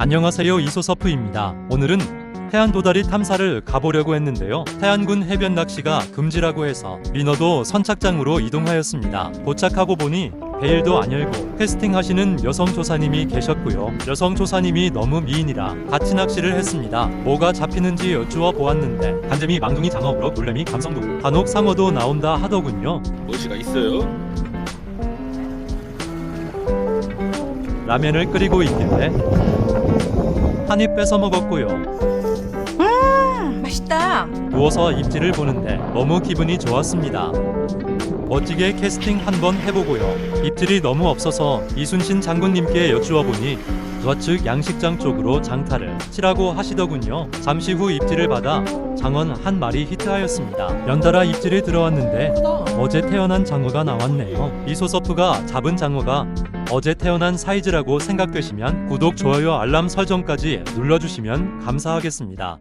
안녕하세요 이소서프입니다. 오늘은 해안 도다리 탐사를 가보려고 했는데요. 태안군 해변 낚시가 금지라고 해서 민어도 선착장으로 이동하였습니다. 도착하고 보니 베일도 안 열고 캐스팅 하시는 여성 조사님이 계셨고요. 여성 조사님이 너무 미인이라 같이 낚시를 했습니다. 뭐가 잡히는지 여쭈어 보았는데 간재미, 망둥이, 장어, 우럭, 놀래미, 감성도, 간혹 상어도 나온다 하더군요. 멋이가 있어요? 라면을 끓이고 있길래 한 입 뺏어 먹었고요. 음, 맛있다. 누워서 입질을 보는데 너무 기분이 좋았습니다. 멋지게 캐스팅 한번 해보고요. 입질이 너무 없어서 이순신 장군님께 여쭈어 보니 좌측 양식장 쪽으로 장타를 치라고 하시더군요. 잠시 후 입질을 받아 장원 한 마리 히트하였습니다. 연달아 입질이 들어왔는데 어제 태어난 장어가 나왔네요. 이소서프가 잡은 장어가 어제 태어난 사이즈라고 생각되시면 구독, 좋아요, 알람 설정까지 눌러주시면 감사하겠습니다.